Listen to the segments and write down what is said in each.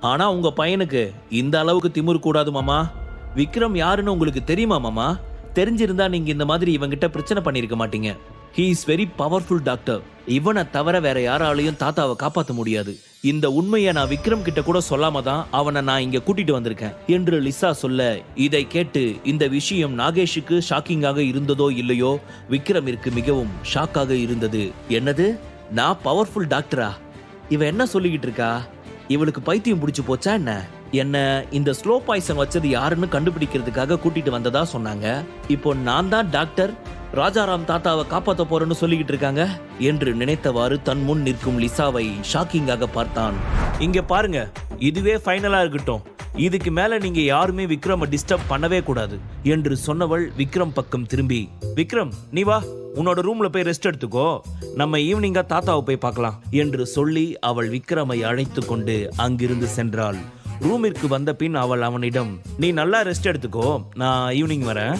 ஆனா உங்க பையனுக்கு இந்த அளவுக்கு திமிரு கூடாது மாமா. விக்ரம் யாருன்னு உங்களுக்கு தெரியுமா மாமா? தெரிஞ்சிருந்தா நீங்க இந்த மாதிரி இவங்கிட்ட பிரச்சனை பண்ணிருக்க மாட்டீங்க. He is very powerful doctor இவனை தவிர வேற யாராலையும் தாத்தாவை காப்பாற்ற முடியாது. இந்த உண்மையை நான் விக்ரம் கிட்ட கூட சொல்லாம தான் அவனை நான் இங்க கூட்டிட்டு வந்திருக்கேன் என்று லிசா சொல்ல இதை கேட்டு இந்த விஷயம் நாகேஷுக்கு ஷாக்கிங்காக இருந்ததோ இல்லையோ? விக்ரமிற்கு மிகவும் ஷாக்காக இருந்தது. என்னது? நான் பவர்ஃபுல் டாக்டரா இவ என்ன சொல்லிக்கிட்டு இருக்கா? இவளுக்கு பைத்தியம் பிடிச்சு போச்சா என்ன? என்ன இந்த ஸ்லோ பாய்சன் வச்சது யாருன்னு கண்டுபிடிக்கிறதுக்காக கூட்டிட்டு வந்ததா சொன்னாங்க? இப்போ நான் தான் டாக்டர் ராஜாராம் தாத்தாவை காப்பாத்த போறேன்னு சொல்லிக்கிட்டு இருக்காங்க? என்று நினைத்தவாறு தன் முன் நிற்கும் லிசாவை ஷாக்கிங்காக பார்த்தான். இங்க பாருங்க இதுவே ஃபைனலா இருக்கட்டும். இதுக்கு மேல நீங்க யாருமே விக்ரம டிஸ்டர்ப் பண்ணவே கூடாது என்று சொன்னவள் விக்ரம் பக்கம் திரும்பி. விக்ரம் நீ வா உன்னோட ரூம்ல போய் ரெஸ்ட் எடுத்துக்கோ. நம்ம ஈவினிங்கா தாத்தாவை போய் பார்க்கலாம் என்று சொல்லி அவள் விக்ரமை அழைத்து கொண்டு அங்கிருந்து சென்றாள். ரூமிற்கு வந்த பின் அவள் அவனிடம் நீ நல்லா ரெஸ்ட் எடுத்துக்கோ நான் ஈவினிங் வரேன்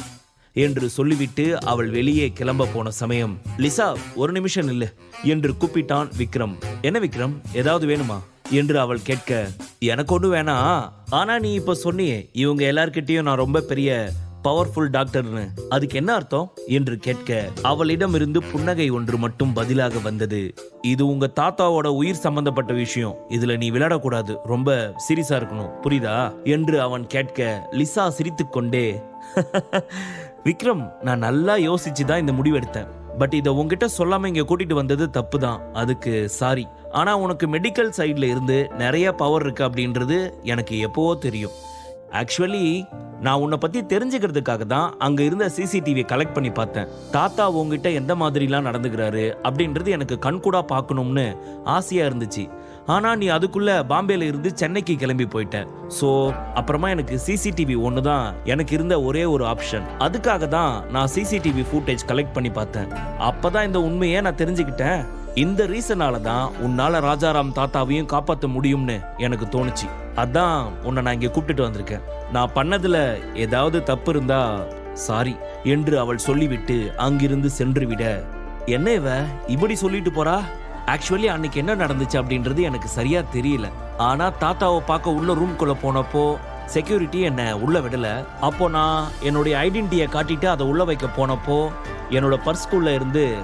என்று சொல்லிவிட்டு அவள் வெளியே கிளம்ப போன சமயம் லிசா ஒரு நிமிஷம் இல்லை என்று கூப்பிட்டான் விக்ரம். என்ன விக்ரம் ஏதாவது வேணுமா? என்று அவள் கேட்க எனக்கு ஒன்றும் வேணாம் ஆனா நீ இப்ப சொன்னியே இவங்க எல்லார்கிட்டயும் நான் ரொம்ப பெரிய பவர்ஃபுல் டாக்டர்னு அதுக்கு என்ன அர்த்தம்? என்று கேட்க அவளிடம் இருந்து புன்னகை ஒன்று மட்டும் பதிலாக வந்தது. இது உங்க தாத்தாவோட உயிர் சம்பந்தப்பட்ட விஷயம். இதுல நீ விளையாடக்கூடாது. ரொம்ப சீரியஸா இருக்கணும். புரியுதா? என்று அவன் கேட்க லிசா சிரித்துக்கொண்டே விக்ரம் நான் நல்லா யோசிச்சு தான் இந்த முடிவெடுத்தேன். பட் இதை உங்ககிட்ட சொல்லாம இங்க கூட்டிட்டு வந்தது தப்பு தான் அதுக்கு சாரி. ஆனால் உனக்கு மெடிக்கல் சைடில் இருந்து நிறைய பவர் இருக்குது அப்படின்றது எனக்கு எப்போவோ தெரியும். ஆக்சுவலி நான் உன்னை பற்றி தெரிஞ்சுக்கிறதுக்காக தான் அங்கே இருந்த சிசிடிவியை கலெக்ட் பண்ணி பார்த்தேன். தாத்தா உங்ககிட்ட எந்த மாதிரிலாம் நடந்துக்கிறாரு அப்படின்றது எனக்கு கண்கூடாக பார்க்கணும்னு ஆசையாக இருந்துச்சு. ஆனால் நீ அதுக்குள்ளே பாம்பேல இருந்து சென்னைக்கு கிளம்பி போயிட்ட. ஸோ அப்புறமா எனக்கு சிசிடிவி ஒன்று தான் எனக்கு இருந்த ஒரே ஒரு ஆப்ஷன் அதுக்காக தான் நான் சிசிடிவி ஃபுட்டேஜ் கலெக்ட் பண்ணி பார்த்தேன். அப்போ தான் இந்த உண்மையை நான் தெரிஞ்சுக்கிட்டேன். இந்த ரீசனால தான் உன்னால ராஜாராம் தாத்தாவையும் காப்பாற்ற முடியும்னு எனக்கு தோணுச்சு. அதான் உன்னை நான் இங்க கூப்பிட்டுட்டு வந்திருக்கேன். நான் பண்ணதுல ஏதாவது தப்பு இருந்தா சாரி என்று அவள் சொல்லிவிட்டு அங்கிருந்து சென்று விட என்ன இவ? இப்படி சொல்லிட்டு போறா? ஆக்சுவலி அன்னைக்கு என்ன நடந்துச்சு அப்படின்றது எனக்கு சரியா தெரியல. ஆனா தாத்தாவை பார்க்க உள்ள ரூம்குள்ள போனப்போ செக்யூரிட்டி என்ன உள்ள விடல. அப்போ நான் என்னுடைய ஐடென்டிட்டியை காட்டிட்டு அதை உள்ள வைக்க போனப்போ என்னோட பர்ஸ்குள்ள இருந்து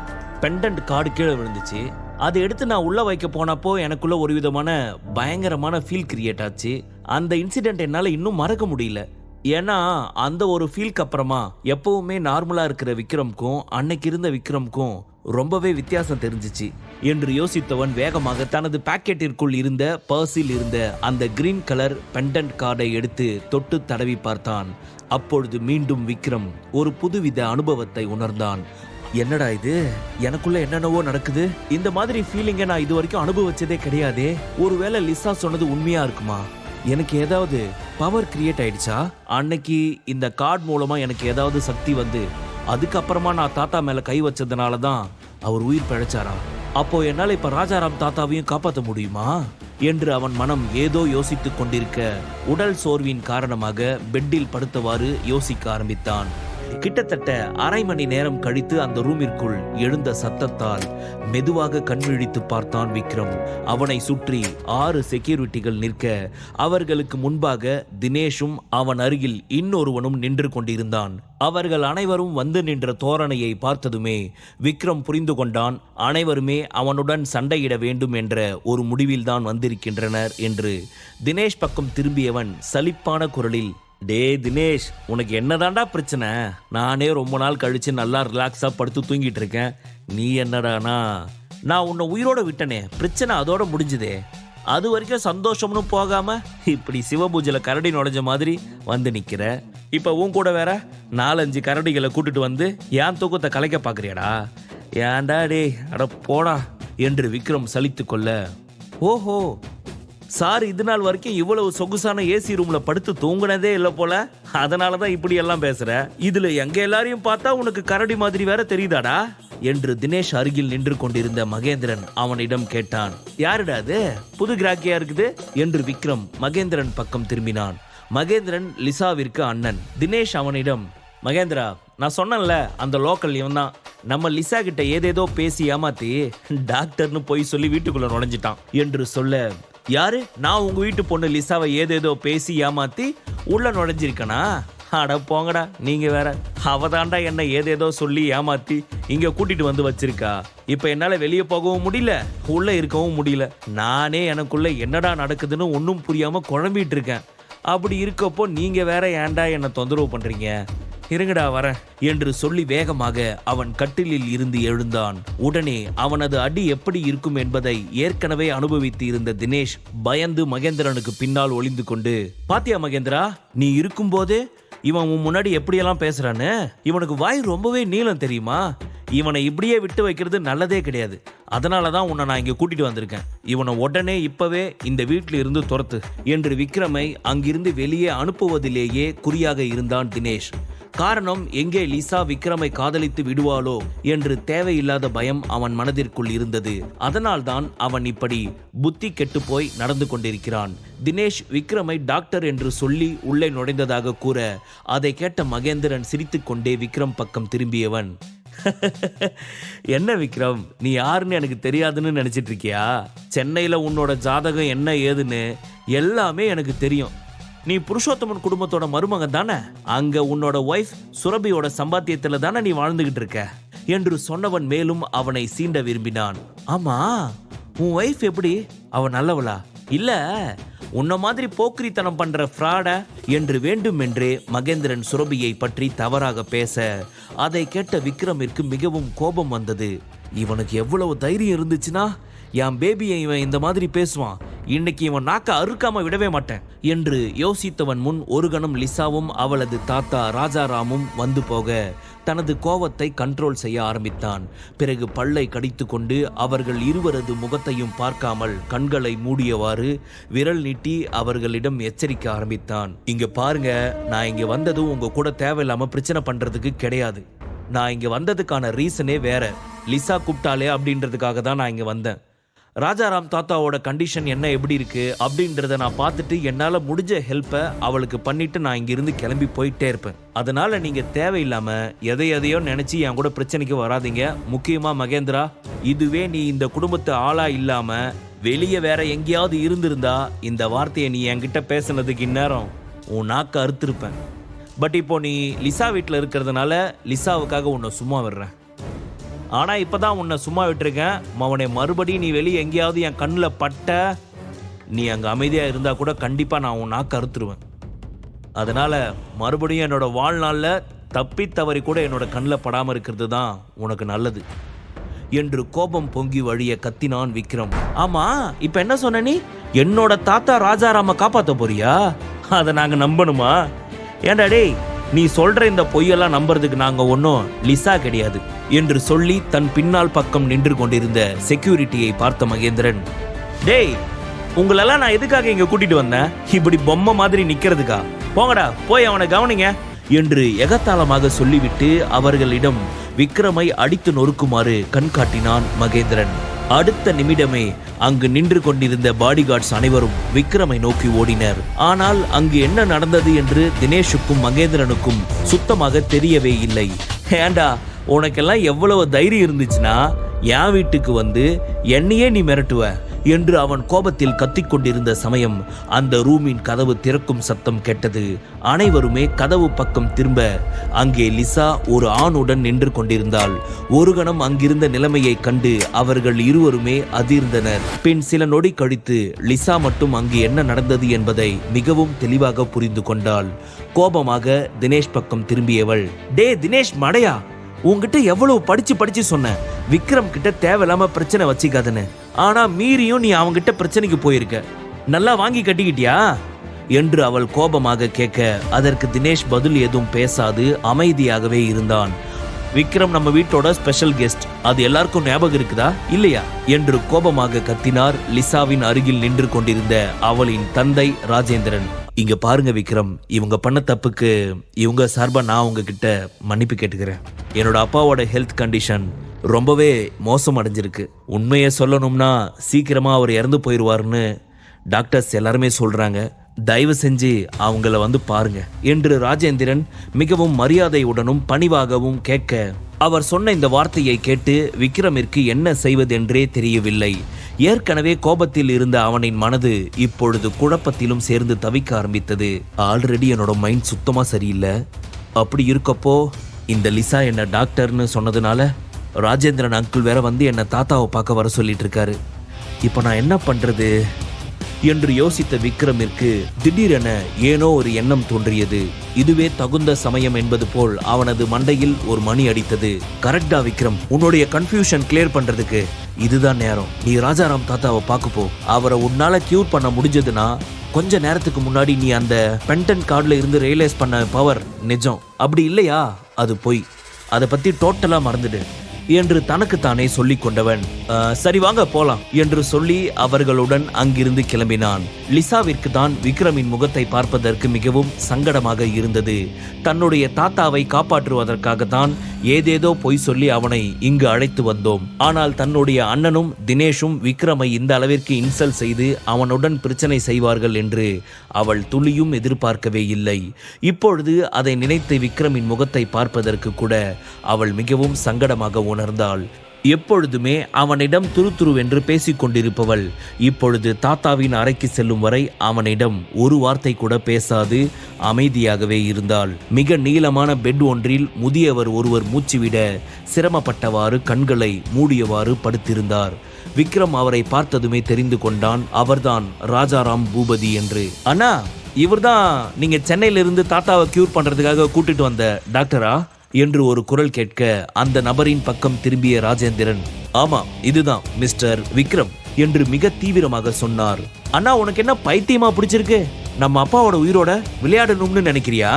பெண்டன்ட் கார்டு கீழே விழுந்துச்சு. அதை எடுத்து நான் உள்ளே வைக்க போனப்போ எனக்குள்ள ஒரு விதமான பயங்கரமான ஃபீல் கிரியேட் ஆச்சு. அந்த இன்சிடெண்ட் என்னால் இன்னும் மறக்க முடியல. ஏன்னா அந்த ஒரு ஃபீல்க்கு அப்புறமா எப்பவுமே நார்மலாக இருக்கிற விக்ரம்க்கும் அன்னைக்கு இருந்த விக்ரம்க்கும் ரொம்பவே வித்தியாசம் தெரிஞ்சிச்சு. என்று யோசித்தவன் வேகமாக தனது பாக்கெட்டிற்குள் இருந்த பர்ஸில் இருந்த அந்த கிரீன் கலர் பெண்டன்ட் கார்டை எடுத்து தொட்டு தடவி பார்த்தான். அப்பொழுது மீண்டும் விக்ரம் ஒரு புதுவித அனுபவத்தை உணர்ந்தான். என்னடா இது? எனக்குள்ள என்னென்னவோ நடக்குது. இந்த மாதிரி ஃபீலிங்கை நான் இது வரைக்கும் அனுபவிச்சதே கிடையாதே. ஒருவேளை லிசா சொன்னது உண்மையா இருக்குமா? எனக்கு ஏதாவது பவர் கிரியேட் ஆயிடுச்சா? அன்னைக்கு இந்த கார்டு மூலமா எனக்கு ஏதாவது சக்தி வந்து அதுக்கப்புறமா நான் தாத்தா மேல கை வச்சதுனால தான் அவர் உயிர் பிழைச்சாரா? அப்போ என்னால் இப்ப ராஜாராம் தாத்தாவையும் காப்பாற்ற முடியுமா? என்று அவன் மனம் ஏதோ யோசித்துக் கொண்டிருக்க உடல் சோர்வின் காரணமாக பெட்டில் படுத்தவாறு யோசிக்க ஆரம்பித்தான். கிட்டத்தட்ட அரை மணி நேரம் கழித்து அந்த ரூமிற்குள் எழுந்த சத்தத்தால் மெதுவாக கண்விழித்து பார்த்தான் விக்ரம். அவனை சுற்றி ஆறு செக்யூரிட்டிகள் நிற்க அவர்களுக்கு முன்பாக தினேஷும் அவன் அருகில் இன்னொருவனும் நின்று கொண்டிருந்தான். அவர்கள் அனைவரும் வந்து நின்ற தோரணையை பார்த்ததுமே விக்ரம் புரிந்து கொண்டான் அனைவருமே அவனுடன் சண்டையிட வேண்டும் என்ற ஒரு முடிவில்தான் வந்திருக்கின்றனர் என்று. தினேஷ் பக்கம் திரும்பியவன் சலிப்பான குரலில் டே தினேஷ் உனக்கு என்னதான்டா பிரச்சனை? நானே ரொம்ப நாள் கழிச்சு நல்லா ரிலாக்ஸாக படுத்து தூங்கிட்டு இருக்கேன். நீ என்னடானா? நான் உன்னை உயிரோட விட்டனே. பிரச்சனை அதோட முடிஞ்சுதே. அது வரைக்கும் சந்தோஷம்னு போகாம இப்படி சிவபூஜையில் கரடி நுழைஞ்ச மாதிரி வந்து நிற்கிற இப்போ உன் கூட வேற நாலஞ்சு கரடிகளை கூட்டிட்டு வந்து ஏன் தூக்கத்தை கலைக்க பார்க்குறியாடா ஏன்டா டேய் அட போடா என்று விக்ரம் சலித்து கொள்ள. ஓஹோ சார் இது நாள் வரைக்கும் இவ்வளவு சொகுசான ஏசி ரூம்ல படுத்து தூங்குனதே இல்லை போல. அதனால தான் இப்படி எல்லாம் பேசுற. இதுல எங்க எல்லாரையும் பார்த்தா உனக்கு கரடி மாதிரி வேற தெரியுதாடா? என்று தினேஷ் அருகில் நின்று கொண்டிருந்த மகேந்திரன் அவனிடம் கேட்டான். யாருடா அது? புது கிராக்கியா இருக்குது? என்று விக்ரம் மகேந்திரன் பக்கம் திரும்பினான். மகேந்திரன் லிசாவிற்கு அண்ணன். தினேஷ் அவனிடம் மகேந்திரா நான் சொன்னேன்ல அந்த லோக்கல் இவன் தான். நம்ம லிசா கிட்ட ஏதேதோ பேசி ஏமாத்தி டாக்டர்னு போய் சொல்லி வீட்டுக்குள்ள நுழைஞ்சிட்டான். என்று சொல்ல யாரு? நான் உங்க வீட்டு பொண்ணு லிசாவை ஏதேதோ பேசி ஏமாத்தி உள்ள நுழைஞ்சிருக்கனா? அட போங்கடா நீங்க வேற. அவ தாண்டா என்ன ஏதேதோ சொல்லி ஏமாத்தி இங்க கூட்டிட்டு வந்து வச்சிருக்கா. இப்ப என்னால வெளியே போகவும் முடியல உள்ள இருக்கவும் முடியல. நானே எனக்குள்ள என்னடா நடக்குதுன்னு ஒன்றும் புரியாம குழம்பிட்டு இருக்கேன். அப்படி இருக்கப்போ நீங்க வேற ஏன்டா என்ன தொந்தரவு பண்றீங்க? இருங்கடா வரேன் என்று சொல்லி வேகமாக அவன் கட்டிலில் இருந்து எழுந்தான். உடனே அவனது அடி எப்படி இருக்கும் என்பதை ஏற்கனவே அனுபவித்து இருந்த தினேஷ் பயந்து மகேந்திரனுக்கு பின்னால் ஒளிந்து கொண்டு பாத்தியா மகேந்திரா நீ இருக்கும்போதே இவன் உன் முன்னாடி எப்படியெல்லாம் பேசுறான்னு? இவனுக்கு வாய் ரொம்பவே நீளம் தெரியுமா? இவனை இப்படியே விட்டு வைக்கிறது நல்லதே கிடையாது. அதனால தான் உன்னை நான் இங்கே கூட்டிட்டு வந்திருக்கேன். இவனை உடனே இப்பவே இந்த வீட்டில் இருந்து துரத்து என்று விக்ரமை அங்கிருந்து வெளியே அனுப்புவதிலேயே குறியாக இருந்தான் தினேஷ். காரணம் எங்கே லிசா விக்ரமை காதலித்து விடுவாளோ? என்று தேவையில்லாத பயம் அவன் மனதிற்குள் இருந்தது. அதனால்தான் அவன் இப்படி புத்தி கெட்டு போய் நடந்து கொண்டிருக்கிறான். தினேஷ் விக்ரமை டாக்டர் என்று சொல்லி உள்ளே நுழைந்ததாக கூற அதை கேட்ட மகேந்திரன் சிரித்துக்கொண்டே விக்ரம் பக்கம் திரும்பியவன். என்ன விக்ரம்? நீ யாருன்னு எனக்கு தெரியாதுன்னு நினச்சிட்டு இருக்கியா? சென்னையில் உன்னோட ஜாதகம் என்ன ஏதுன்னு எல்லாமே எனக்கு தெரியும். நீ புருஷோத்தமன் குடும்பத்தோட மருமகன் தானே? அங்கே உன்னோட ஒய்ஃப் சுரபியோட சம்பாத்தியத்தில் தானே நீ வாழ்ந்துகிட்டு இருக்க? என்று சொன்னவன் மேலும் அவனை சீண்ட விரும்பினான். ஆமா உன் ஒய்ஃப் எப்படி? அவ நல்லவளா? இல்லை உன்ன மாதிரி போக்கிரித்தனம் பண்ற ஃப்ராட என்று வேண்டுமென்றே மகேந்திரன் சுரபியை பற்றி தவறாக பேச அதை கேட்ட விக்ரமிற்கு மிகவும் கோபம் வந்தது. இவனுக்கு எவ்வளவு தைரியம் இருந்துச்சுன்னா என் பேபியை இவன் இந்த மாதிரி பேசுவான். இன்னைக்கு இவன் நாக்க அறுக்காம விடவே மாட்டேன் என்று யோசித்தவன் முன் ஒரு கணம் லிசாவும் அவளது தாத்தா ராஜாராமும் வந்து போக தனது கோவத்தை கண்ட்ரோல் செய்ய ஆரம்பித்தான். பிறகு பல்லை கடித்துக்கொண்டு அவர்கள் இருவரது முகத்தையும் பார்க்காமல் கண்களை மூடியவாறு விரல் நீட்டி அவர்களிடம் எச்சரிக்க ஆரம்பித்தான். இங்க பாருங்க நான் இங்க வந்ததும் உங்க கூட தேவையில்லாம பிரச்சனை பண்றதுக்கு கிடையாது. நான் இங்க வந்ததுக்கான ரீசனே வேற. லிசா கூப்பிட்டாலே அப்படின்றதுக்காக தான் நான் இங்க வந்தேன். ராஜாராம் தாத்தாவோட கண்டிஷன் என்ன எப்படி இருக்கு அப்படின்றத நான் பார்த்துட்டு என்னால் முடிஞ்ச ஹெல்ப்பை அவளுக்கு பண்ணிட்டு நான் இங்கிருந்து கிளம்பி போயிட்டே இருப்பேன். அதனால நீங்க தேவையில்லாம எதை எதையோ நினைச்சு என் கூட பிரச்சனைக்கு வராதீங்க. முக்கியமா மகேந்திரா இதுவே நீ இந்த குடும்பத்து ஆளா இல்லாம வெளியே வேற எங்கேயாவது இருந்திருந்தா இந்த வார்த்தையை நீ என்கிட்ட பேசுனதுக்கு இந்நேரம் உன் நாக்க அறுத்திருப்பேன். பட் இப்போ நீ லிசா வீட்டில் இருக்கிறதுனால லிசாவுக்காக உன்னை சும்மா விடுறேன். ஆனால் இப்போ தான் உன்னை சும்மா விட்டுருக்கேன். மவனை மறுபடியும் நீ வெளியே எங்கேயாவது என் கண்ணில் பட்ட நீ அங்கே அமைதியாக இருந்தால் கூட கண்டிப்பாக நான் உன் நாக்கு அறுத்துருவேன். மறுபடியும் என்னோட வாழ்நாளில் தப்பி தவறி கூட என்னோட கண்ணில் படாமல் இருக்கிறது தான் உனக்கு நல்லது. என்று கோபம் பொங்கி வழிய கத்தினான் விக்ரம். ஆமா இப்ப என்ன சொன்ன நீ? என்னோட தாத்தா ராஜாராம காப்பாத்த போறியா? அதை நாங்க நம்பணுமா? ஏன்டா டேய் நீ சொல்ற இந்த பொய்யெல்லாம் நம்புறதுக்கு நாங்க ஒன்றும் லிசா கிடையாது என்று சொல்லி தன் பின்னால் பக்கம் நின்று கொண்டிருந்த செக்யூரிட்டியை பார்த்த மகேந்திரன் டேய் உங்களெல்லாம் நான் எதுக்காக இங்க கூட்டிட்டு வந்தேன்? இப்படி பொம்மை மாதிரி நிக்கிறதுக்கா? போங்கடா போய் அவனை கவனிங்க என்று எகத்தாளமாக சொல்லிவிட்டு அவர்களிடம் விக்ரமை அடித்து நொறுக்குமாறு கண்காட்டினான் மகேந்திரன். அடுத்த நிமிடமே அங்கு நின்று கொண்டிருந்த பாடிகார்ட்ஸ் அனைவரும் விக்ரமை நோக்கி ஓடினர். ஆனால் அங்கு என்ன நடந்தது என்று தினேஷுக்கும் மகேந்திரனுக்கும் சுத்தமாக தெரியவே இல்லை. ஏண்டா உனக்கெல்லாம் எவ்வளவு தைரியம் இருந்துச்சுன்னா என் வீட்டுக்கு வந்து என்னையே நீ மிரட்டுவ. என்று அவன் கோபத்தில் கத்திக் கொண்டிருந்த சமயம் அந்த ரூமின் கதவு திறக்கும் சத்தம் கேட்டது. அனைவருமே கதவு பக்கம் திரும்ப அங்கே லிசா ஒரு ஆணுடன் நின்று கொண்டிருந்தாள். ஒரு கணம் அங்கிருந்த நிலைமையை கண்டு அவர்கள் இருவருமே அதிர்ந்தனர். பின் சில நொடி கழித்து லிசா மட்டும் அங்கு என்ன நடந்தது என்பதை மிகவும் தெளிவாக புரிந்து கொண்டாள். கோபமாக தினேஷ் பக்கம் திரும்பியவள் டே தினேஷ் மடையா? உங்ககிட்ட எவ்வளவு படிச்சு படிச்சு சொன்னேன் விக்ரம் கிட்ட தேவையில்லாம பிரச்சனை வச்சுக்காதுன்னு. ஆனா மீறியும் நீ அவன்கிட்ட பிரச்சனைக்கு போயிருக்க. நல்லா வாங்கி கட்டிக்கிட்டியா? என்று அவள் கோபமாக கேட்க அதற்கு தினேஷ் பதில் எதுவும் பேசாது அமைதியாகவே இருந்தான். விக்ரம் நம்ம வீட்டோட ஸ்பெஷல் கெஸ்ட் அது எல்லாருக்கும் ஞாபகம் இருக்குதா? இல்லையா? என்று கோபமாக கத்தினார் லிசாவின் அருகில் நின்று கொண்டிருந்த அவளின் தந்தை ராஜேந்திரன். இங்க பாருங்க விக்ரம். இவங்க பண்ண தப்புக்கு இவங்க சார்பா நான் உங்ககிட்ட மன்னிப்பு கேட்டுக்கிறேன். என்னோட அப்பாவோட ஹெல்த் கண்டிஷன் ரொம்பவே மோசம் அடைஞ்சிருக்கு. உண்மையை சொல்லணும்னா சீக்கிரமா அவர் இறந்து போயிடுவார்னு டாக்டர்ஸ் எல்லாருமே சொல்றாங்க. தயவு செஞ்சு அவங்கள வந்து பாருங்க. என்று ராஜேந்திரன் மிகவும் மரியாதையுடனும் பணிவாகவும் கேட்க அவர் சொன்ன இந்த வார்த்தையை கேட்டு விக்ரமிற்கு என்ன செய்வதென்றே தெரியவில்லை. ஏற்கனவே கோபத்தில் இருந்த அவனின் மனது இப்பொழுது குழப்பத்திலும் சேர்ந்து தவிக்க ஆரம்பித்தது. ஆல்ரெடி என்னோட மைண்ட் சுத்தமா சரியில்லை. அப்படி இருக்கப்போ இந்த லிசா என்ன டாக்டர்னு சொன்னதுனால ராஜேந்திரன் அங்கிள் வேற வந்து என்ன தாத்தாவை பார்க்க வர சொல்லிட்டு இருக்காரு இப்போ நான் என்ன பண்றது? என்று யோசித்த விக்ரமிற்கு திடீரென ஏனோ ஒரு எண்ணம் தோன்றியது. இதுவே தகுந்த சமயம் என்பது போல் அவனது மண்டையில் ஒரு மணி அடித்தது. கரெக்டா விக்ரம் உன்னுடைய கன்ஃபியூஷன் கிளியர் பண்றதுக்கு. இதுதான் நேரம். நீ ராஜாராம் தாத்தாவை பார்க்க போ. அவரை உன்னால கியூர் பண்ண முடிஞ்சதுன்னா கொஞ்ச நேரத்துக்கு முன்னாடி நீ அந்த பென்டன் கார்டில் இருந்து ரியலைஸ் பண்ண பவர் நிஜம். அப்படி இல்லையா? அது பொய். அதை பத்தி டோட்டலா மறந்துடு. என்று தனக்குத்தானே சொல்லிக் கொண்டவன். சரி வாங்க போலாம் என்று சொல்லி அவர்களுடன் அங்கிருந்து கிளம்பினான். லிசாவிற்கு தான் விக்ரமின் முகத்தை பார்ப்பதற்கு மிகவும் சங்கடமாக இருந்தது. தன்னுடைய தாத்தாவை காப்பாற்றுவதற்காகத்தான் ஏதேதோ பொய் சொல்லி அவனை இங்கு அழைத்து வந்தோம். ஆனால் தன்னுடைய அண்ணனும் தினேஷும் விக்ரமை இந்த அளவிற்கு இன்சல் செய்து அவனுடன் பிரச்சனை செய்வார்கள் என்று அவள் துளியும் எதிர்பார்க்கவே இல்லை. இப்பொழுது அதை நினைத்து விக்ரமின் முகத்தை பார்ப்பதற்கு கூட அவள் மிகவும் சங்கடமாக உணர்ந்தாள். எப்பொழுதுமே அவனிடம் துருத்துருவென்று பேசிக்கொண்டிருப்பவள் இப்பொழுது தாத்தாவின் அறைக்கு செல்லும் வரை அவனிடம் ஒரு வார்த்தை கூட பேசாது அமைதியாகவே இருந்தாள். மிக நீளமான பெட் ஒன்றில் முதியவர் ஒருவர் மூச்சுவிட சிரமப்பட்டவாறு கண்களை மூடியவாறு படுத்திருந்தார். விக்ரம் அவரை பார்த்ததுமே தெரிந்து கொண்டான். அவர்தான் ராஜாராம் பூபதி என்று. அண்ணா இவர்தான் நீங்க சென்னையிலிருந்து தாத்தாவை கியூர் பண்றதுக்காக கூட்டிட்டு வந்த டாக்டரா? என்று ஒரு குரல் கேட்க அந்த நபரின் பக்கம் திரும்பிய ராஜேந்திரன் ஆமா இதுதான் மிஸ்டர் விக்ரம் என்று மிக தீவிரமாக சொன்னார். அண்ணா உனக்கு என்ன பைத்தியமா பிடிச்சிருக்கு? நம்ம அப்பாவோட உயிரோட விளையாடணும்னு நினைக்கிறியா?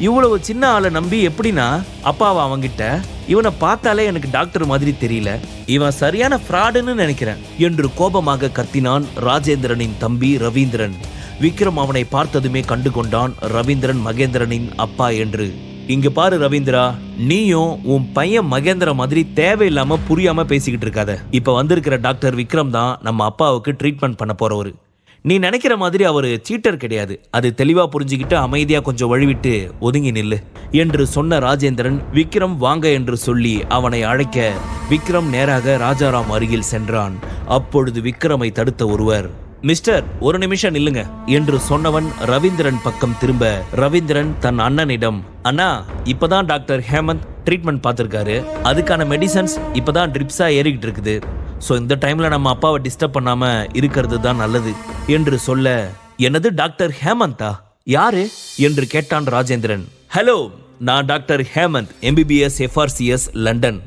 இவ்வளவு சின்ன ஆளை நம்பி எப்படின்னா அப்பாவை அவங்கிட்ட இவனை பார்த்தாலே எனக்கு டாக்டர் மாதிரி தெரியல. இவன் சரியான ஃப்ராடுன்னு நினைக்கிறேன் என்று கோபமாக கத்தினான் ராஜேந்திரனின் தம்பி ரவீந்திரன். விக்ரம் அவனை பார்த்ததுமே கண்டு கொண்டான் ரவீந்திரன் மகேந்திரனின் அப்பா என்று. இங்க பாரு ரவீந்திரா நீயும் உன் பையன் மகேந்திர மாதிரி தேவையில்லாம புரியாம பேசிக்கிட்டு இருக்காத. இப்ப வந்திருக்கிற டாக்டர் விக்ரம் தான் நம்ம அப்பாவுக்கு ட்ரீட்மெண்ட் பண்ண போறவரு. நீ நினைக்கிற மாதிரி அவர் சீட்டர் கிடையாது. அது தெளிவா புரிஞ்சுக்கிட்டு அமைதியா கொஞ்சம் வழிவிட்டு ஒதுங்கி நில்லு. என்று சொன்ன ராஜேந்திரன் விக்ரம் வாங்க என்று சொல்லி அவனை அழைக்க விக்ரம் நேராக ராஜாராம் அருகில் சென்றான். அப்பொழுது விக்ரமை தடுத்த ஒருவர் மிஸ்டர் ஒரு நிமிஷம் நில்லுங்க. என்று சொன்னவன் ரவீந்திரன் பக்கம் திரும்ப ரவீந்திரன் தன் அண்ணனிடம் அண்ணா இப்பதான் டாக்டர் ஹேமந்த் ட்ரீட்மெண்ட் பார்த்துருக்காரு. அதுக்கான மெடிசன்ஸ் இப்பதான் ட்ரிப்ஸா ஏறிக்கிட்டு இருக்குது. ஸோ இந்த டைம்ல நம்ம அப்பாவை டிஸ்டர்ப் பண்ணாம இருக்கிறது தான் நல்லது. என்று சொல்ல எனது டாக்டர் ஹேமந்தா? யாரு? என்று கேட்டான் ராஜேந்திரன். ஹலோ நான் doctor Hemant MBBS FRCS London.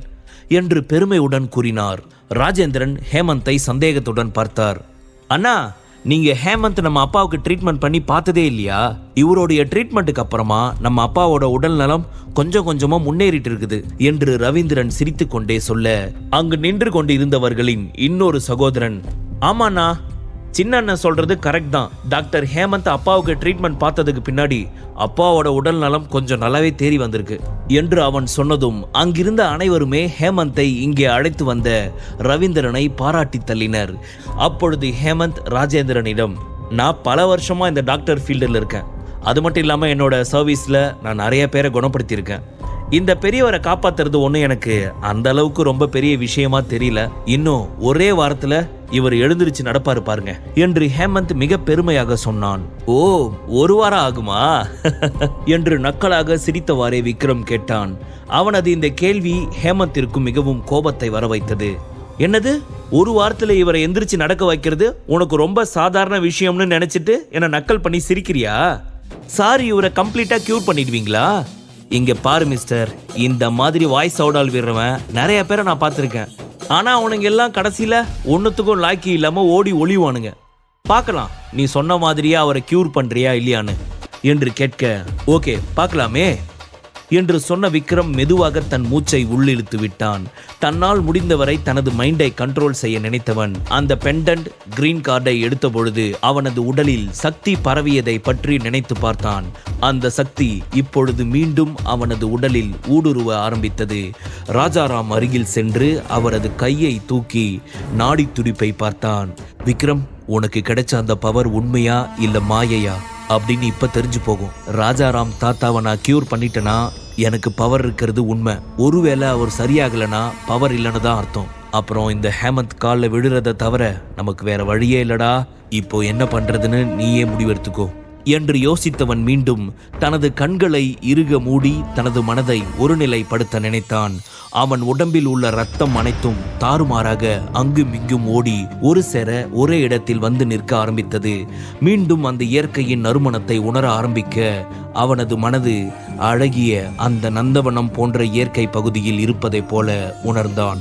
என்று பெருமையுடன் கூறினார். ராஜேந்திரன் ஹேமந்தை சந்தேகத்துடன் பார்த்தார். அண்ணா நீங்க ஹேமந்த் நம்ம அப்பாவுக்கு ட்ரீட்மெண்ட் பண்ணி பார்த்ததே இல்லையா? இவருடைய ட்ரீட்மெண்ட்டுக்கு அப்புறமா நம்ம அப்பாவோட உடல் நலம் கொஞ்சம் கொஞ்சமா முன்னேறிட்டு இருக்குது என்று ரவீந்திரன் சிரித்துக்கொண்டே சொல்ல அங்கு நின்று கொண்டு இருந்தவர்களின் இன்னொரு சகோதரன் ஆமாண்ணா சின்ன அண்ணன் சொல்றது கரெக்ட் தான். டாக்டர் ஹேமந்த் அப்பாவுக்கு ட்ரீட்மெண்ட் பார்த்ததுக்கு பின்னாடி அப்பாவோட உடல் நலம் கொஞ்சம் நல்லாவே தேறி வந்திருக்கு. என்று அவன் சொன்னதும் அங்கிருந்த அனைவருமே ஹேமந்தை இங்கே அழைத்து வந்த ரவீந்திரனை பாராட்டி தள்ளினர். அப்பொழுது ஹேமந்த் ராஜேந்திரனிடம் நான் பல வருஷமா இந்த டாக்டர் ஃபீல்டில் இருக்கேன். அது மட்டும் இல்லாமல் என்னோட சர்வீஸில் நான் நிறைய பேரை குணப்படுத்தியிருக்கேன். இந்த பெரியவரை காப்பாத்துறது ஒன்றும் எனக்கு அந்த அளவுக்கு ரொம்ப பெரிய விஷயமா தெரியல. இன்னும் ஒரே வாரத்துல இவர் எழுந்திருச்சு நடப்பாரு பாருங்க. என்று ஹேமந்த் மிக பெருமையாக சொன்னான். ஓ ஒரு வாரம் ஆகுமா? என்று நக்கலாக சிரித்தவாறே விக்ரம் கேட்டான். அவனது இந்த கேள்வி ஹேமந்திற்கும் மிகவும் கோபத்தை வர வைத்தது. என்னது? ஒரு வாரத்துல இவரை எந்திரிச்சு நடக்க வைக்கிறது உனக்கு ரொம்ப சாதாரண விஷயம்னு நினைச்சிட்டு என்ன நக்கல் பண்ணி சிரிக்கிறியா? சாரி இவரை கம்ப்ளீட்டா கியூர் பண்ணிடுவீங்களா? இங்க பாரு மிஸ்டர் இந்த மாதிரி வாய்ஸ் அவுடால் விடுறவன் நிறைய பேரை நான் பார்த்துருக்கேன். ஆனா அவனுங்க எல்லாம் கடைசியில ஒன்னுத்துக்கும் லாக்கி இல்லாம ஓடி ஒளிவானுங்க பார்க்கலாம் நீ சொன்ன மாதிரியே அவரை கியூர் பண்றியா இல்லையான்னு. என்று கேட்க ஓகே பார்க்கலாமே. என்று சொன்ன விக்ரம் மெதுவாக தன் மூச்சை உள்ளிழுத்து விட்டான். தன்னால் முடிந்தவரை தனது மைண்டை கண்ட்ரோல் செய்ய நினைத்தவன் அந்த பெண்டன்ட் கிரீன் கார்டை எடுத்த பொழுது அவனது உடலில் சக்தி பரவியதை பற்றி நினைத்து பார்த்தான். அந்த சக்தி இப்பொழுது மீண்டும் அவனது உடலில் ஊடுருவ ஆரம்பித்தது. ராஜாராம் அருகில் சென்று அவரது கையை தூக்கி நாடி துடிப்பை பார்த்தான். விக்ரம் உனக்கு கிடைச்ச அந்த பவர் உண்மையா இல்ல மாயையா? அப்படின்னு இப்ப தெரிஞ்சு போகும். ராஜாராம் தாத்தாவை நான் கியூர் பண்ணிட்டேனா? எனக்கு பவர் இருக்கிறது உண்மை. ஒருவேளை அவர் சரியாகலைன்னா பவர் இல்லைன்னு தான் அர்த்தம். அப்புறம் இந்த ஹேமந்த் காலில் விழுறத தவிர நமக்கு வேற வழியே இல்லடா. இப்போ என்ன பண்றதுன்னு நீயே முடிவெடுத்துக்கோ. என்று யோசித்தவன் மீண்டும் தனது கண்களை இறுக மூடி தனது மனதை ஒருநிலைப்படுத்த நினைத்தான். அவன் உடம்பில் உள்ள ரத்தம் அனைத்தும் தாறுமாறாக அங்கும் இங்கும் ஓடி ஒரு சேர ஒரே இடத்தில் வந்து நிற்க ஆரம்பித்தது. மீண்டும் அந்த இயற்கையின் நறுமணத்தை உணர ஆரம்பிக்க அவனது மனது அழகிய அந்த நந்தவனம் போன்ற இயற்கை பகுதியில் இருப்பதைப் போல உணர்ந்தான்.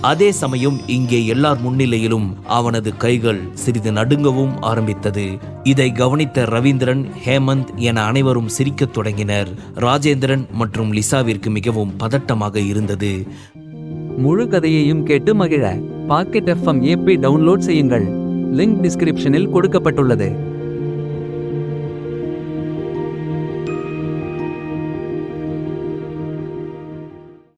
அதே சமயம் இங்கே எல்லார் முன்னிலையிலும் அவனது கைகள் சிறிது நடுங்கவும் ஆரம்பித்தது. இதை கவனித்த ரவீந்திரன் ஹேமந்த் என அனைவரும் சிரிக்கத் தொடங்கினர். ராஜேந்திரன் மற்றும் லிசாவிற்கு மிகவும் பதட்டமாக இருந்தது. முழு கதையையும் கேட்டு மகிழ. பாக்கெட் எஃப்எம் ஏபி டவுன்லோட் செய்யுங்கள். லிங்க் டிஸ்கிரிப்ஷனில் கொடுக்கப்பட்டுள்ளது.